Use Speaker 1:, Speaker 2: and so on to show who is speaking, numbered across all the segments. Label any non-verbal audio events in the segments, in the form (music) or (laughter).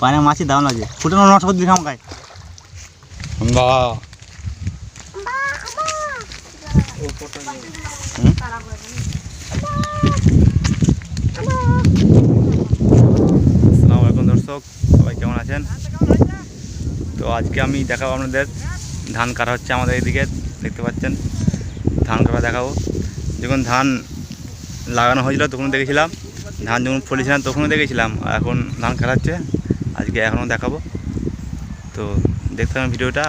Speaker 1: পায়না মাছি দাম লাগে। ফুটানো নষ্ট করে দিলাম গায়ে। বা। দর্শক, সবাই কেমন আছেন? তো আজকে আমি দেখাবো আপনাদের, ধান কাটা হচ্ছে আমাদের এদিকে, দেখতে পাচ্ছেন? ধান কাটা দেখাবো। যখন ধান লাগানো হয়েছিল তখন দেখেছিলাম, ধান যখন ফলেছিলাম তখনও দেখেছিলাম এখন ধান কাটাচ্ছে আজকে এখনও দেখাবো। তো দেখতে হবে ভিডিওটা।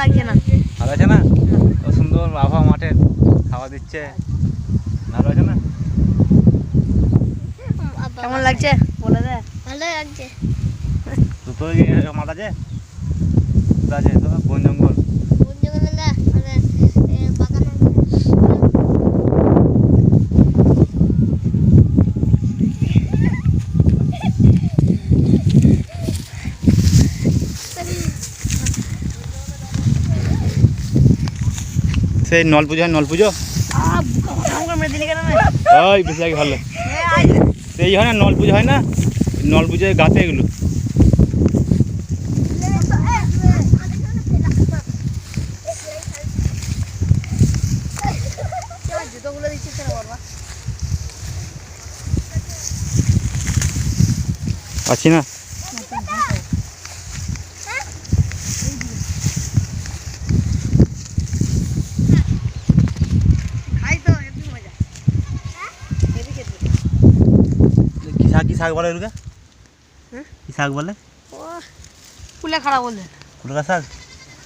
Speaker 2: লাগছে না।
Speaker 1: ভালো আছে না? সুন্দর আবহাওয়া মাঠে খাওয়া দিচ্ছে। ভালো আছে না?
Speaker 2: কেমন লাগছে? বলে দে।
Speaker 3: ভালো লাগছে।
Speaker 1: তো তোর মাঠ আছে? আছে তো বন জঙ্গল
Speaker 3: কোন জঙ্গলে না মানে এ, বাগান আছে।
Speaker 1: সেই নল পুজো হয় নল পুজো? ওই, বেশি আগে ভালো সেই হয় না নল পুজো হয় না নল পুজোয় গাতে এগুলো? আছি না
Speaker 2: খাই তো হেবি মজা হেবি খেতে
Speaker 1: কি শাক বলে এগুলোকে কি শাক বলে?
Speaker 2: ও ফুলে খারাপ
Speaker 1: ফুলকা শাক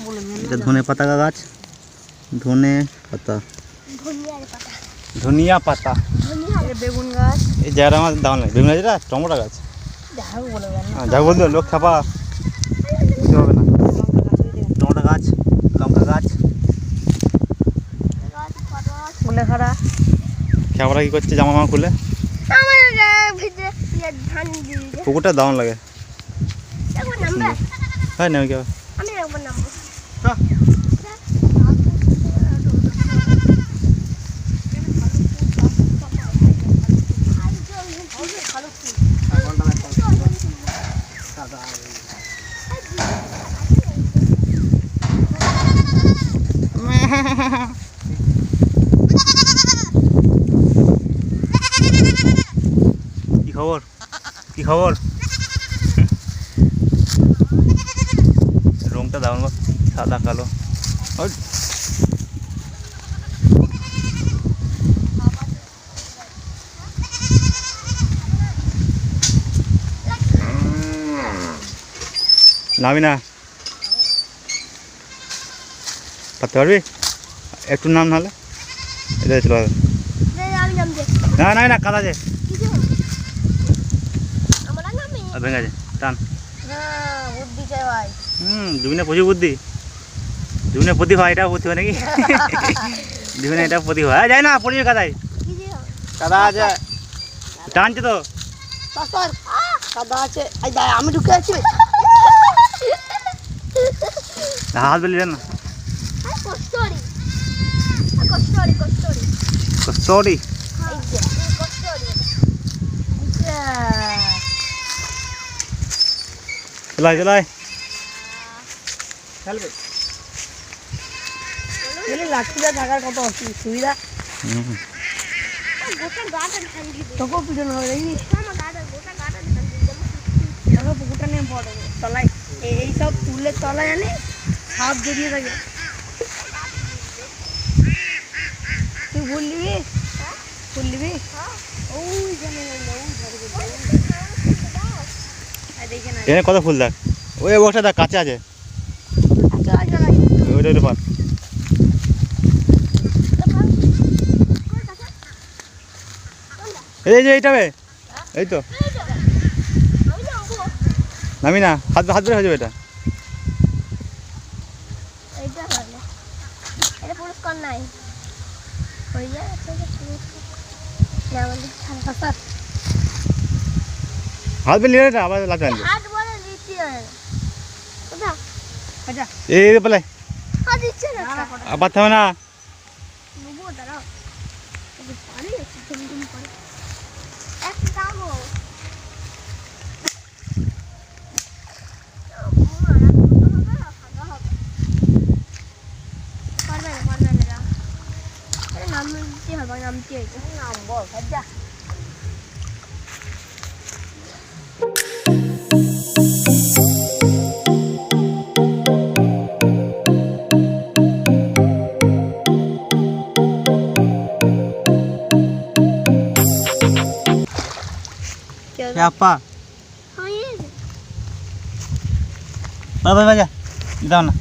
Speaker 2: বলে
Speaker 1: এটা ধনে পাতা গাছ। ধনে পাতা। ধনিয়া পাতা।
Speaker 2: বেগুন গাছ।
Speaker 1: এই জায়গাটা আমার দাম লাগে বেগুন গাছটা টমেটো গাছ?
Speaker 2: যা হোক বলে দেন না
Speaker 1: হ্যাঁ, বলতো লোক ছাপা। কিছু হবে না। টমেটো গাছ লঙ্কা গাছ।
Speaker 2: ফুলে খারাপ
Speaker 1: কি করছে জামা মামা খুলে
Speaker 3: আমার ভিতরে
Speaker 1: পুকুরটা দাম লাগে।
Speaker 3: হ্যাঁ নামবে।
Speaker 1: হয় না কেউ
Speaker 3: আমি একবার নামবো
Speaker 1: কি খবর কি খবর? রংটা দারুণ বাহ, সাদা কালো। নামি না। পারতে পারবি? একটু নাম নাহলে। এটা
Speaker 3: নামছে
Speaker 1: না না না কাদা আছে
Speaker 3: কিছু আমরা নামি
Speaker 1: আর ভেঙে আছে টান।
Speaker 2: হ্যাঁ বুদ্ধি ভাই।
Speaker 1: হুম দুবিনে প্রচুর বুদ্ধি। দুবিনে প্রতিভা এটাও প্রতিভা নাকি? (laughs) দুবিনে এটা প্রতিভা হ্যাঁ। যায় না পড়িয়ে কাদায়। কাদা আছে। টানছে তো।
Speaker 2: কাদা আছে। আমি ঢুকে আছি।
Speaker 1: হাত না।
Speaker 3: কষ্টরি আর কষ্টরি কষ্টরি
Speaker 1: সরি
Speaker 3: এই যে কষ্টরি
Speaker 1: চলাই চলাই। খেলবে
Speaker 2: লাঠিটা থাকার কত সুবিধা
Speaker 3: দিবে
Speaker 2: তোকেও হবে দেখবি দেখো পুকুরটা নিয়ে পড়ে তলায় এই এই তলায় জানি সাপ জড়িয়ে থাকে তুই ফুল নিবি ফুল নিবি
Speaker 3: ওই জানে ওই
Speaker 1: এখানে কত ফুল দেখ? ওই বক্সটা দেখ কাছে আছে।
Speaker 2: আচ্ছা আচ্ছা
Speaker 1: ওইটা ওইটা পার এই যে এইটা এই তো। নামি না হাত হাত ধরে হয়ে যাবে এটা।
Speaker 3: এটা পুরস্কার নাই। হয়ে যায় না
Speaker 1: হাত বেরিয়ে এটা আবার লাফে আনবে
Speaker 3: হাত বলে দিচ্ছি না কোথা
Speaker 2: আচ্ছা
Speaker 1: এই পেলে।
Speaker 3: হাত দিচ্ছে না।
Speaker 1: আবার থামে না।
Speaker 3: নেব দাঁড়াও। পারি একটু তুমি তুমি পারি এক না না। আরে নামতে হবে নামতে হইতো
Speaker 2: নামবো যা
Speaker 1: আপা।
Speaker 3: হয়ে
Speaker 1: বাবা বাজা দাও না।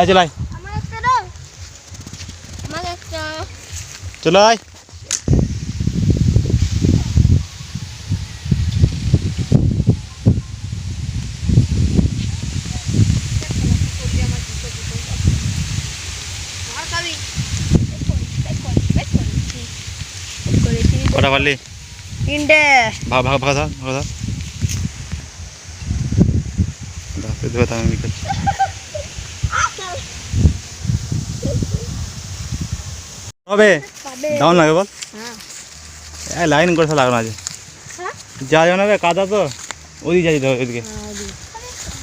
Speaker 1: এই চলাই
Speaker 3: আমার একটা দাও। আমার একটা।
Speaker 1: চলাই কটা পারলি?
Speaker 2: তিনটে
Speaker 1: ভাগ ভাগ ভাগ ধর ভাগ। ধর দাও তুই ধরে আমি করছি হবে? দাউন লাগে বল।
Speaker 2: হ্যাঁ।
Speaker 1: এই লাইন করে লাগানো আছে।
Speaker 3: হ্যাঁ?
Speaker 1: যা যাবে না রে কাদা তো। ওদিকে যাই তো ওইদিকে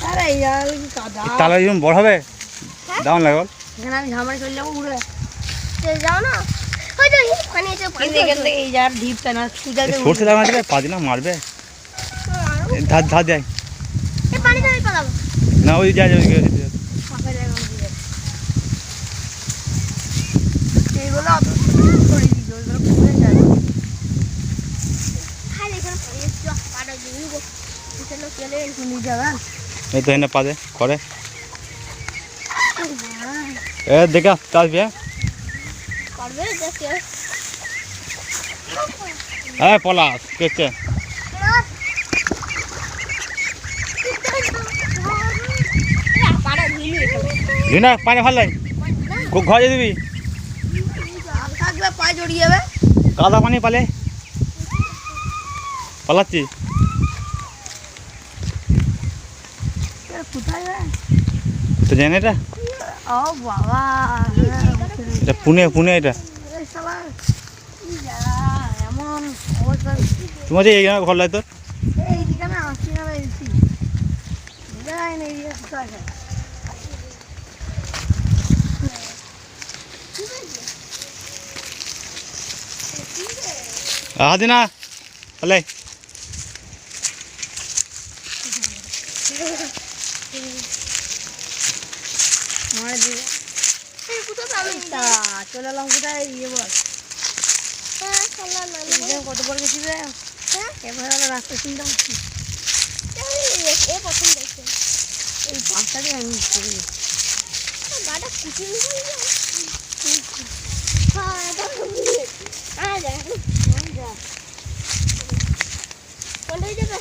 Speaker 2: আরে ইয়ার কি কাদা?
Speaker 1: তাহলে বড় হবে দাউন লাগে বল।
Speaker 2: এখানে আমি ঝামারে চলে যাব উড়ে।
Speaker 3: যাও না।
Speaker 2: না
Speaker 1: সর্ষে রে, পা দিলাম মারবে। ধার ধার না ওই যা যাবে
Speaker 2: দিয়ে অত করে
Speaker 1: এই তো এনে এ দেখা বিয়া
Speaker 3: পারবে? দেখে।
Speaker 1: হ্যাঁ পলাশ কেছে
Speaker 3: পাড়া ধুইলি
Speaker 1: না পানি ভালো লাগে খুব ঘরে দিবি? কাদা পানি পালে? পালাচ্ছি। তো জানি এটা
Speaker 2: ও বাবা।
Speaker 1: এটা পুনে পুনে এটা। তোমার যে এই জায়গায় ঘর লাগে তোর?
Speaker 2: এইদিকে আমি আসছি না চলে এলাম কোথায়? ইয়ে বল।
Speaker 3: হ্যাঁ
Speaker 2: কত বড় গেছি রে।
Speaker 3: হ্যাঁ
Speaker 2: এবার রাস্তা চিন্তা করছি।
Speaker 3: এ প্রথম দেখছে
Speaker 2: এই পাঁচটা দিয়ে আমি করি
Speaker 3: গাটা কুচি হ্যাঁ যা। যা যাবে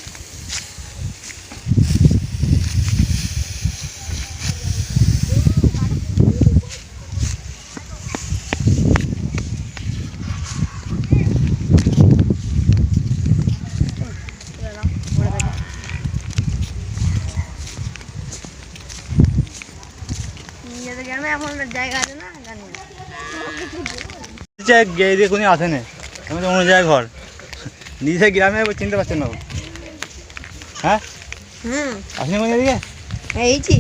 Speaker 2: জায়গা আছে না জানি না
Speaker 1: যে গিয়ে দিয়ে কোনো আসে না। আমি তো অন্য জায়গায় ঘর। নিজে গ্রামে চিনতে পারছেন না হ্যাঁ? আসেনি কোনো এদিকে?
Speaker 2: এইছি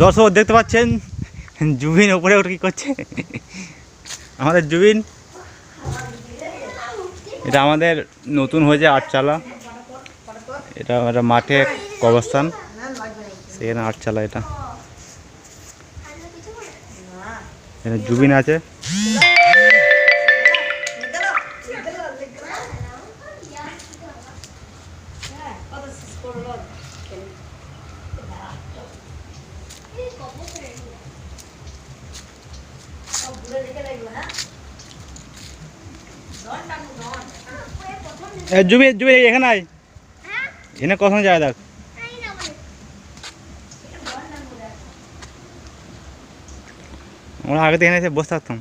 Speaker 1: দর্শক দেখতে পাচ্ছেন জুবিন ওপরে ওটা কি করছে? আমাদের জুবিন। এটা আমাদের নতুন হয়েছে আটচালা। এটা একটা মাঠে কবরস্থান। সেখানে আটচালা এটা। এখানে জুবিন আছে। এ, জুবিন জুবিন এখানে আয়। এখানে কখন যায় দেখ আমরা আগে থেকে এখানে এসে বসে থাকতাম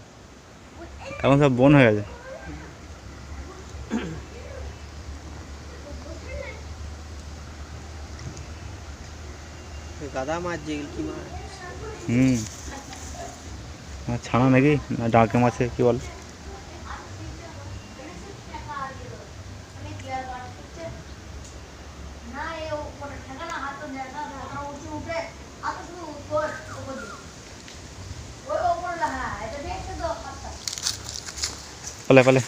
Speaker 1: এখন সব বন হয়ে গেছে
Speaker 4: গাদা মাছ যেগুলো কি মাছ
Speaker 1: হুম আর ছানা নাকি না ডাকে মাছে কি বল পালে পালে।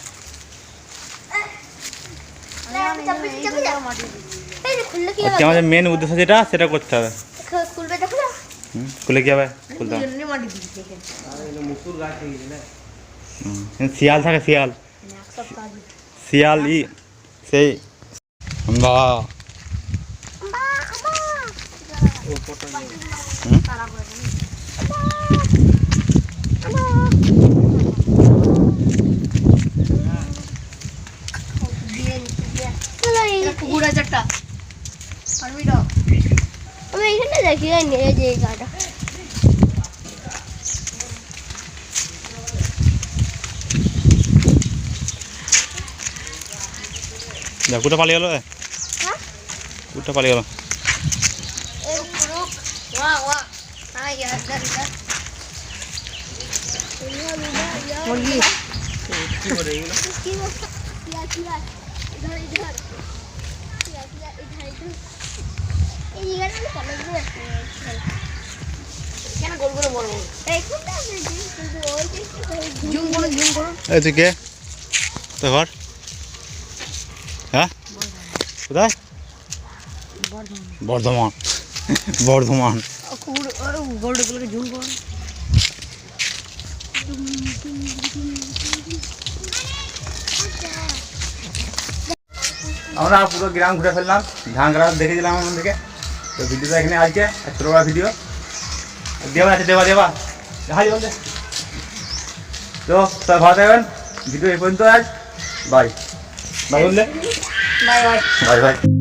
Speaker 1: আমাদের মেন উদ্দেশ্য যেটা, সেটা করতে হবে। খুলে কি হবে? খুলতে হবে শিয়াল থাকে, শিয়াল। শিয়াল ই, সেই। বা
Speaker 4: নিয়ে
Speaker 2: তারা করে দেন। দিয়ে নিচ্ছি, দিয়ে। কুকুর আছে একটা। পারবি তো?
Speaker 3: আমি এখানে দেখি নে, এই যে গাটা
Speaker 1: যা কুটা পালিয়ে গেলো
Speaker 3: হ্যাঁ?
Speaker 1: কুটা পালিয়ে গেলো।
Speaker 4: কি করে এগুলো?
Speaker 3: কি কিয়া ইধর ইধর কিয়া কিয়া ইধর ইধর এই জায়গাটা কলেজ আছে
Speaker 2: কেন গোল করে বলব?
Speaker 3: এই কোনটা আছে কিন্তু ওই যে
Speaker 2: জুম করুন, জুম করুন।
Speaker 1: এই তুই কে তো ঘর হ্যাঁ বর্ধমান বর্ধমান
Speaker 2: ও,
Speaker 1: আমরা পুরো গ্রাম ঘুরে ফেললাম ধান গ্রাম দেখে দিলাম আমাদেরকে। তো ভিডিওটা এখানে আজকে ছোটো বড় ভিডিও। দেবা আছে দেবা দেবা। হাই বলতে তো সব ভালো থাকবেন। ভিডিও এই পর্যন্ত আজ। বাই বাই বললে
Speaker 2: বাই বাই
Speaker 1: বাই বাই